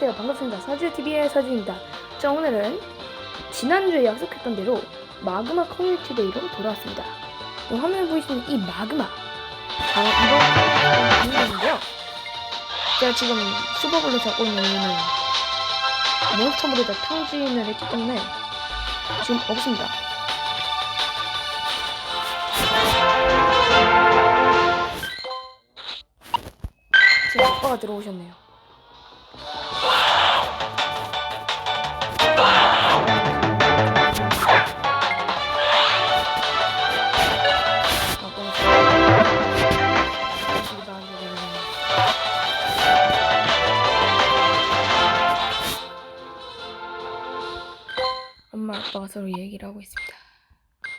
안녕하세요. 반갑습니다. 서주TV의 서주입니다. 자, 오늘은 지난주에 약속했던 대로 마그마 커뮤니티 데이로 돌아왔습니다. 이 화면에 보이시는 이 마그마. 바로 이번 공인데요. 제가 지금 수버블로 잡고 있는 이유는 몬스터볼에다 탕진을 했기 때문에 지금 없습니다. 제 아빠가 들어오셨네요. 서로 얘기를 하고 있습니다.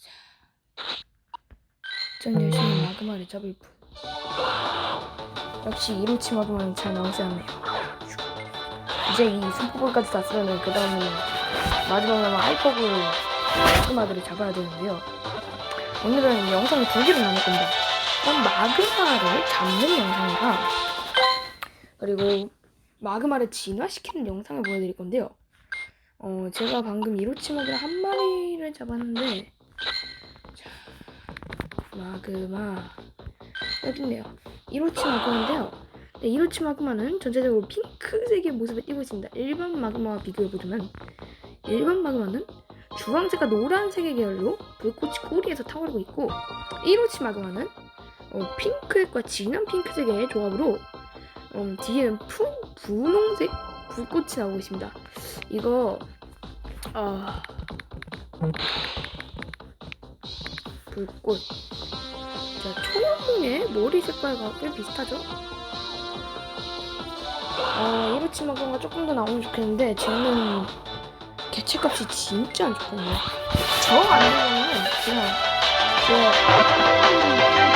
자, 전 열심히 마그마를 잡을 뿐. 역시 이로치 마그마는 잘 나오지 않네요. 이제 이 슈퍼볼까지 다 쓰려면 그 다음에는 마지막으로 하이퍼볼 마그마들을 잡아야 되는데요. 오늘은 영상이 두 개로 나눌 겁니다. 그럼 마그마를 잡는 영상이랑 그리고 마그마를 진화시키는 영상을 보여드릴 건데요. 어, 제가 방금 이로치마그를 한 마리를 잡았는데 자, 마그마 여기 있네요. 이로치 마그마인데요. 네, 이로치 마그마는 전체적으로 핑크색의 모습을 띠고 있습니다. 일반 마그마와 비교해보자면 일반 마그마는 주황색과 노란색의 계열로 불꽃이 꼬리에서 타오르고 있고 이로치 마그마는 어, 핑크색과 진한 핑크색의 조합으로 음, 뒤에는 푸, 분홍색 불꽃이 나오고 있습니다. 이거 아 불꽃 자 초록의 머리 색깔과 꽤 비슷하죠? 아 이로치 마그마가 조금 더 나오면 좋겠는데 쟤는 개체값이 진짜 안 좋거든요. 저 아니면은 그냥 저대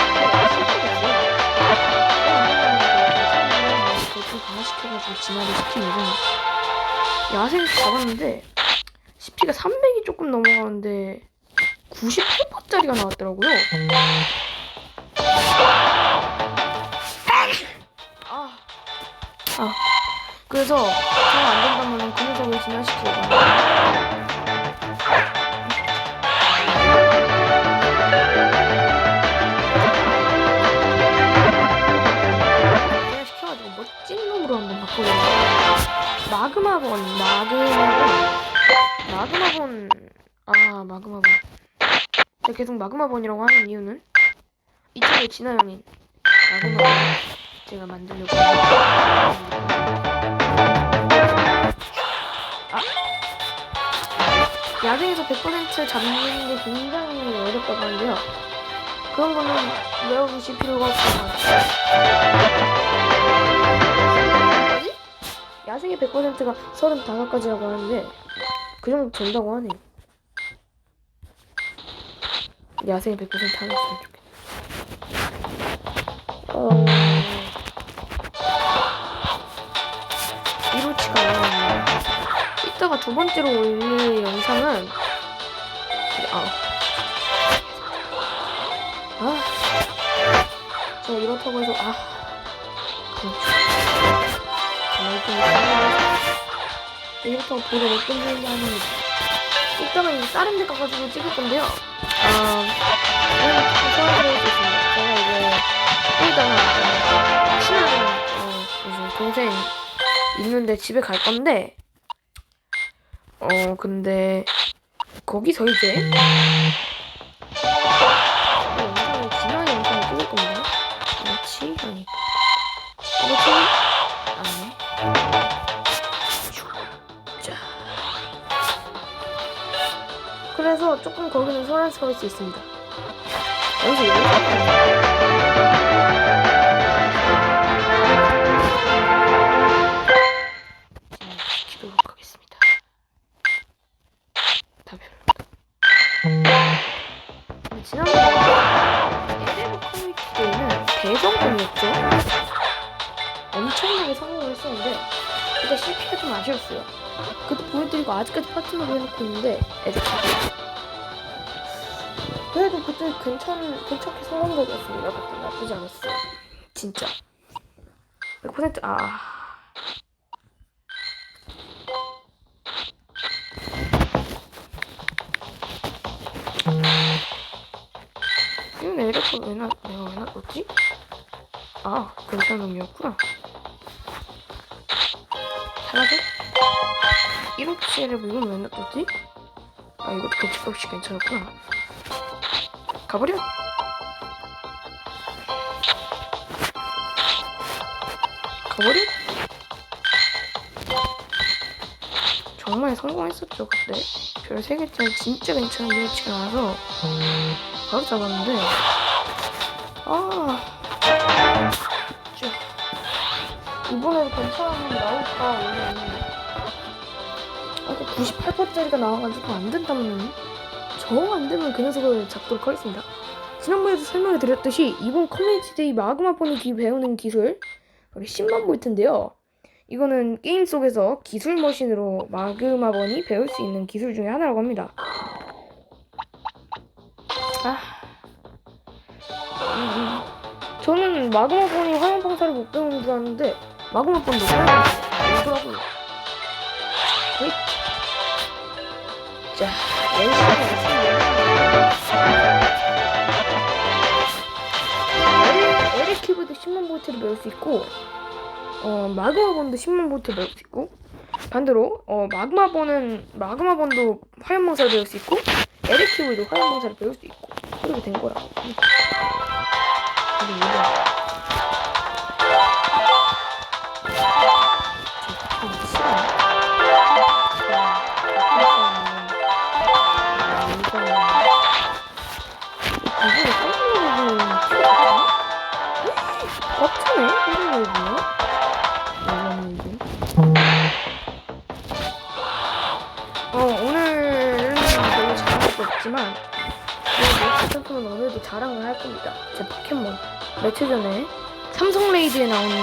충 강화시켜가지고 진화를 예정이에요. 야생에서 잡았는데 CP가 300이 조금 넘어가는데 98%짜리가 나왔더라고요. 아, 아. 그래서 잘 안 된다면 진화시키려고 진화시켜가지고 마그마본 마그마본 마그마본 아 마그마본 제가 계속 마그마본이라고 하는 이유는 이쪽에 진화형인 마그마본 제가 만들려고 아! 야생에서 100% 잡는 게 굉장히 어렵다고 하는데요. 그런 거는 외워두실 필요가 없어요? 야생의 100%가 35가지라고 하는데 그 정도 된다고 하네요. 야생의 100% 하나 있으면 좋겠네 어... 이로치가 이따가 두 번째로 올릴 영상은 아, 아, 제가 이렇다고 해서 아, 그렇죠. 이렇다고 보다 못 끝낸다는 이따가 이제 다른 데 가가지고 찍을 건데요. 아, 소원드릴 수 있습니다. 제가 이제 일단 친한 어, 무슨 동생 있는데 집에 갈 건데 어 근데 거기서 이제 조금 거기는 소란스러울 수 있습니다. 여기서 때는 대성공이었죠. 엄청나게 성공을 했었는데 그때 CP가 좀 아쉬웠어요. 그때 보여드리고 아직까지 파티너로 해놓고 있는데 애들 다 그래도 그때 괜찮, 괜찮게 성공적이었습니다. 그때 나쁘지 않았어요. 진짜. 100% 아. 음, 이건 에러가 왜 나, 내가 왜 나왔지? 아, 괜찮음이었구나. 잘하지? 이렇게 해야 이건 왜 놔뒀지? 아, 이것도 개집값이 그 괜찮았구나. 가버려! 가버려! 정말 성공했었죠, 그때. 별 3개짜리 진짜 괜찮은 1호치가 나와서 바로 잡았는데, 아. 진짜. 이번에도 괜찮은 게 나올까, 오늘. 아까 98%짜리가 나와가지고 안 된다면, 정 안 되면 그 녀석을 잡도록 하겠습니다. 지난번에도 설명을 드렸듯이, 이번 커뮤니티 데이 마그마 보니 배우는 기술, 바로 10만 볼트인데요. 이거는 게임 속에서 기술 머신으로 마그마 번이 배울 수 있는 기술 중에 하나라고 합니다. 아. 음, 저는 마그마 번이 화염 방사를 못 배우는 줄 알았는데 마그마 번도 배우더라고요. 자, 열심히 에릭 큐브도 10만 볼트를 배울 수 있고 어, 마그마본도 10만 볼트 배울 수 있고 반대로 어, 마그마본은 마그마본도 화염방사를 배울 수 있고 에렉키브도 화염방사를 배울 수 있고 그렇게 된 거라 근데 이거 어, 오늘은 별로 잘할 거 없지만 포켓몬 오늘도 자랑을 할 겁니다. 제 포켓몬 며칠 전에 삼성 레이드에 나오는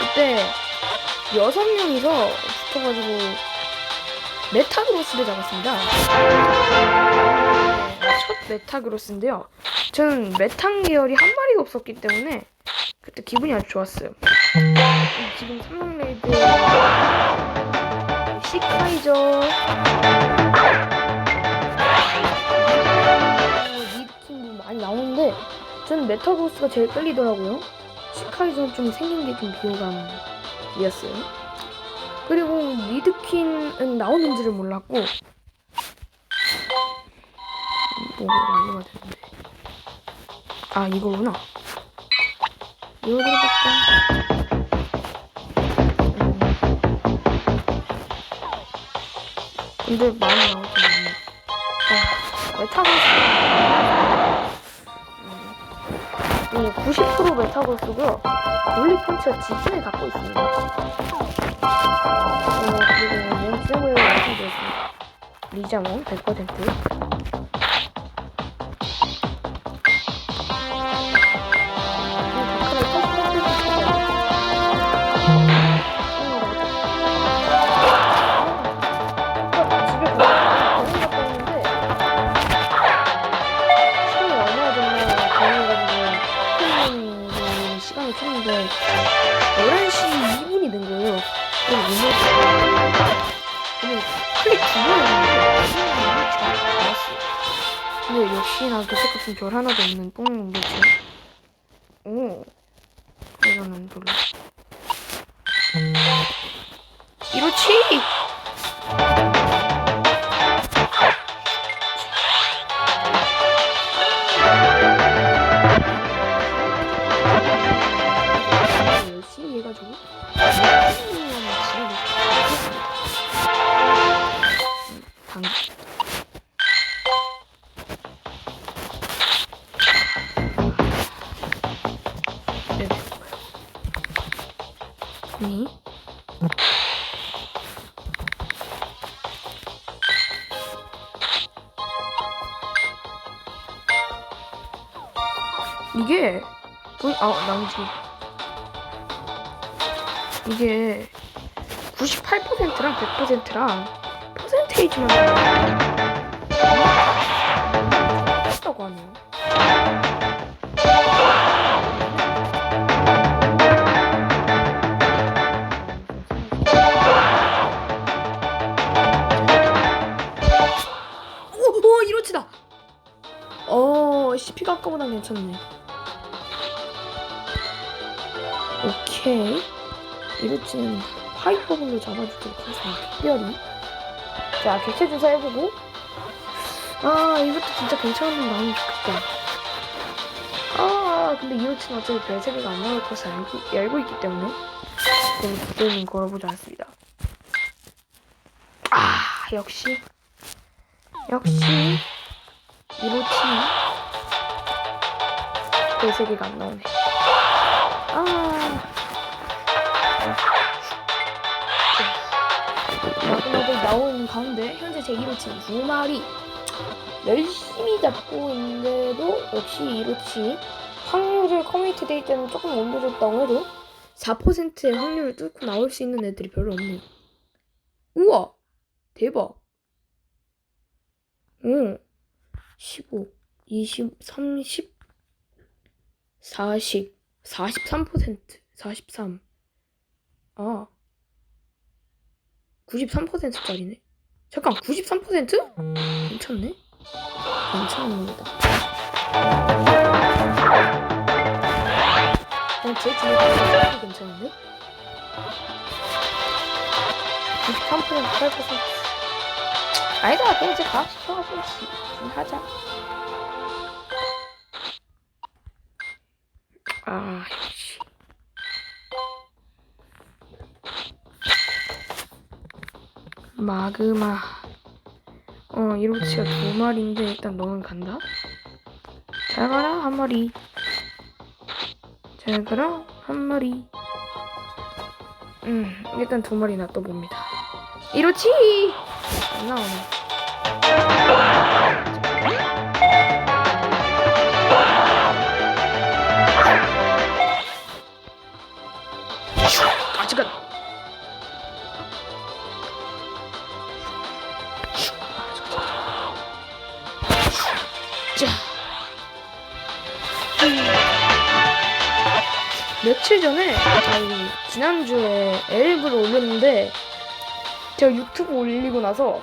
그때 여섯 명이서 붙어가지고 메타그로스를 잡았습니다. 네, 첫 메타그로스인데요. 저는 메탄 계열이 한 마리가 없었기 때문에 그때 기분이 아주 좋았어요. 지금 삼성레이드 시카이저 리드킹도 많이 나오는데 저는 메타버스가 제일 끌리더라고요. 시카이저는 좀 생긴 게 좀 비호감이었어요. 그리고 리드퀸은 나오는지를 몰랐고 뭐가 완료가 됐는데 아 이거구나. 이거 들어볼까? 근데 많이 나오진 않네. 아, 메타버스. 음, 90% 메타버스고요. 올리펀치와 지진을 갖고 있습니다. 어, 그리고 몸 세고요 말씀드렸습니다 리자몽 100% 켰는데 11시 2분이 된 거예요. 그럼 오늘 그냥 클릭 두 번을 했는데 나왔어요. 근데 역시나 그때 같은 별 하나도 없는 뽕 매치. 오, 이거는 별로. 이렇지. 해가지고 홈페이지만 했다고 하네요. 오, 오 이로치다. 어, CP가 아까보단 괜찮네. 오케이. 이로치는 파이퍼볼로 잡아주도록 하겠습니다. 특별히. 자, 객체 조사 해보고. 아, 이것도 진짜 괜찮은 거 나오면 좋겠다. 아, 근데 이로치는 어차피 별 3개가 안 나올 것을 알고, 알고 있기 때문에. 그럼 그때는 걸어보지 않습니다. 아, 역시. 역시. 이로치. 별 3개가 안 나오네. 마지막에 나오는 가운데 현재 제 1호치 두 마리 열심히 잡고 있는데도 역시 1호치 확률을 커뮤니티 데이터는 조금 올려줬다고 해도 4%의 확률을 뚫고 나올 수 있는 애들이 별로 없네요. 우와! 대박! 응. 15, 20, 30, 40, 43%, 43. 아. 93%짜리네. 잠깐, 93%? 괜찮네. 괜찮습니다. 어, 제 중에 가장 괜찮은데? 93% 8% 아니다, 그냥 이제 과학 시켜가지고 좀 하자. 아, 마그마. 어, 이로치가 두 마리인데 일단 너는 간다. 잘 가라 한 마리. 잘 가라 한 마리. 음, 일단 두 마리 놔둬봅니다. 이로치 안 나오네. 엘브를 올렸는데 제가 유튜브 올리고 나서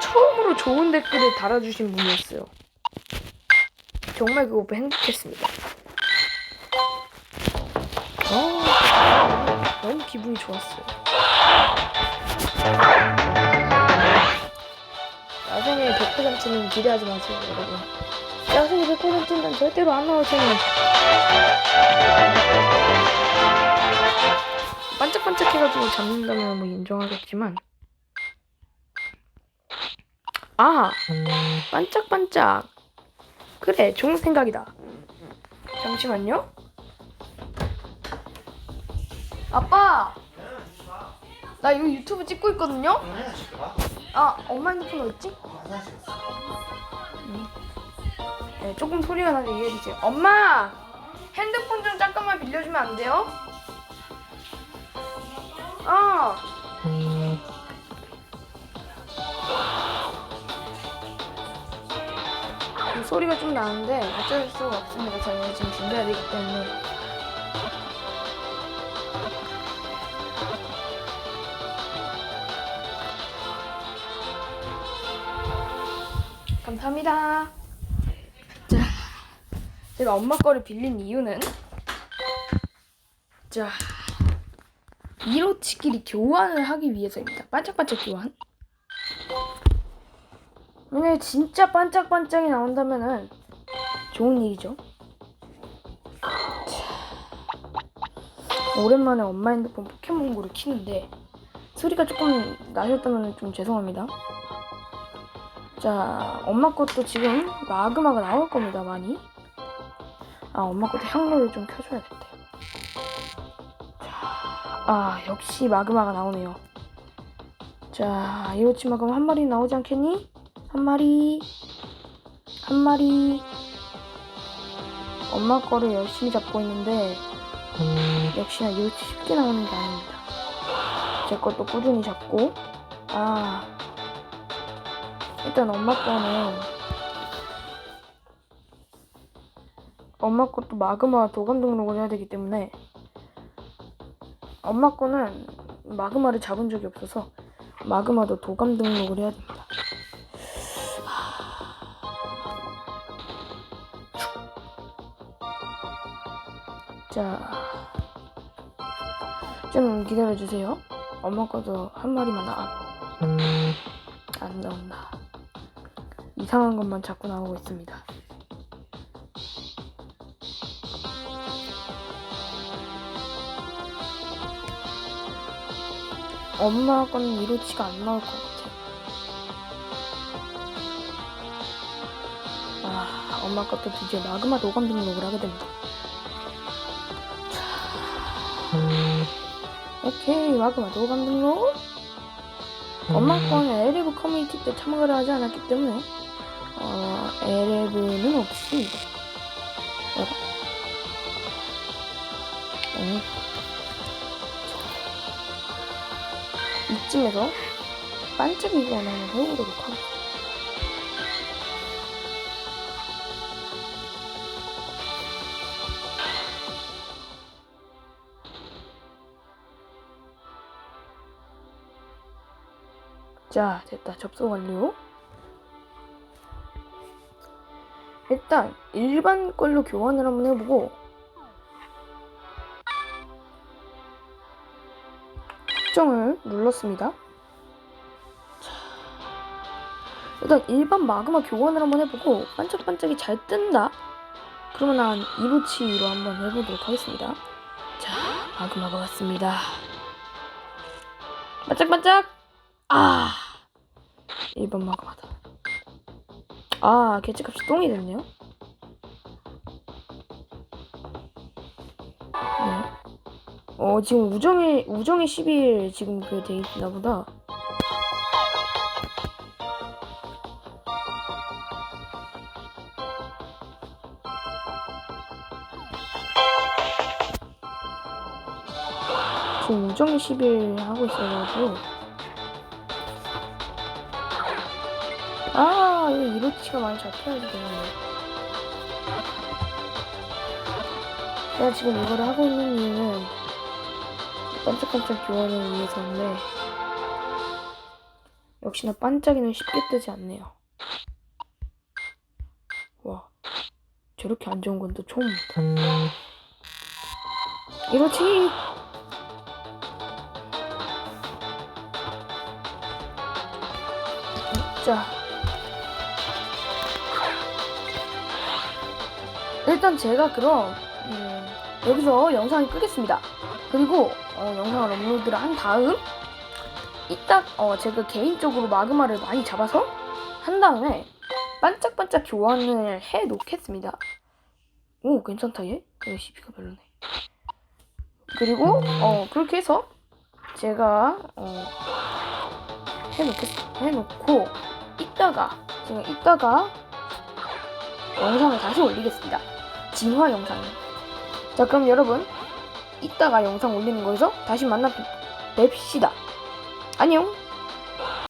처음으로 좋은 댓글을 달아주신 분이었어요. 정말 그거 보고 행복했습니다. 어, 너무 기분이 좋았어요. 나중에 100%는 기대하지 마세요, 여러분. 나중에 100%는 절대로 안 나올 테니. 반짝반짝해가지고 잡는다면 뭐 인정하겠지만. 아! 반짝반짝. 그래, 좋은 생각이다. 잠시만요. 아빠! 나 이거 유튜브 찍고 있거든요? 아, 엄마 핸드폰 어딨지? 네, 조금 소리가 나게 이해해주세요. 엄마! 핸드폰 좀 잠깐만 빌려주면 안 돼요? 어! 그 소리가 좀 나는데 어쩔 수가 없습니다. 저희가 지금 준비해야 되기 때문에. 감사합니다. 자, 제가 엄마 거를 빌린 이유는 자, 1호치끼리 교환을 하기 위해서입니다. 반짝반짝 교환. 만약에 진짜 반짝반짝이 나온다면은 좋은 일이죠. 자, 오랜만에 엄마 핸드폰 포켓몬고를 키는데 소리가 조금 나셨다면 좀 죄송합니다. 자, 엄마 것도 지금 마그마가 나올 겁니다, 많이. 아, 엄마 것도 향로를 좀 켜줘야겠다. 자, 아, 역시 마그마가 나오네요. 자, 이로치 마그마 한 마리 나오지 않겠니? 한 마리, 한 마리. 엄마 거를 열심히 잡고 있는데, 역시나 이로치 쉽게 나오는 게 아닙니다. 제 것도 꾸준히 잡고, 아, 일단 엄마 거는 엄마 것도 마그마 도감 등록을 해야 되기 때문에 엄마 거는 마그마를 잡은 적이 없어서 마그마도 도감 등록을 해야 됩니다. 자, 좀 기다려주세요. 엄마 거도 한 마리만 나안 안 나온다. 이상한 것만 자꾸 나오고 있습니다. 엄마 거는 이로치가 안 나올 것 같아. 아, 엄마 것도 드디어 마그마 노감 등록을 하게 됩니다. 오케이, 마그마 노감 등록. 엄마 거는 에레브 커뮤니티 때 참가를 하지 않았기 때문에 어, 에레브는 어? 이쯤에서 반짝 이거나 한번 해보도록 하겠습니다. 자, 됐다. 접속 완료. 일단 일반 걸로 교환을 한번 해보고 확정을 눌렀습니다. 자, 일단 일반 마그마 교환을 한번 해보고 반짝반짝이 잘 뜬다. 그러면 한 이로치로 한번 해보도록 하겠습니다. 자, 마그마가 왔습니다. 반짝반짝! 아! 1번 마그마다. 아, 개체값이 똥이 됐네요. 어, 지금 우정의, 우정의 10일 지금 그 돼 있나 보다. 지금 우정의 10일 하고 있어가지고. 아, 이거 이로치가 많이 잡혀야지 되는데. 내가 지금 이거를 하고 있는 이유는 반짝반짝 교환을 위해서인데 역시나 반짝이는 쉽게 뜨지 않네요. 와, 저렇게 안 좋은 건 또 처음입니다. 이로치! 자. 일단 제가 그럼 음, 여기서 영상을 끄겠습니다. 그리고 어, 영상을 업로드를 한 다음 이따 어, 제가 개인적으로 마그마를 많이 잡아서 한 다음에 반짝반짝 교환을 해 놓겠습니다. 오 괜찮다 얘. 얘 CP가 별로네. 그리고 어 그렇게 해서 제가 어 해놓겠 해놓고 이따가 제가 이따가 영상을 다시 올리겠습니다. 진화 영상. 자 그럼 여러분 이따가 영상 올리는 거에서 다시 만나 뵙- 뵙시다. 안녕.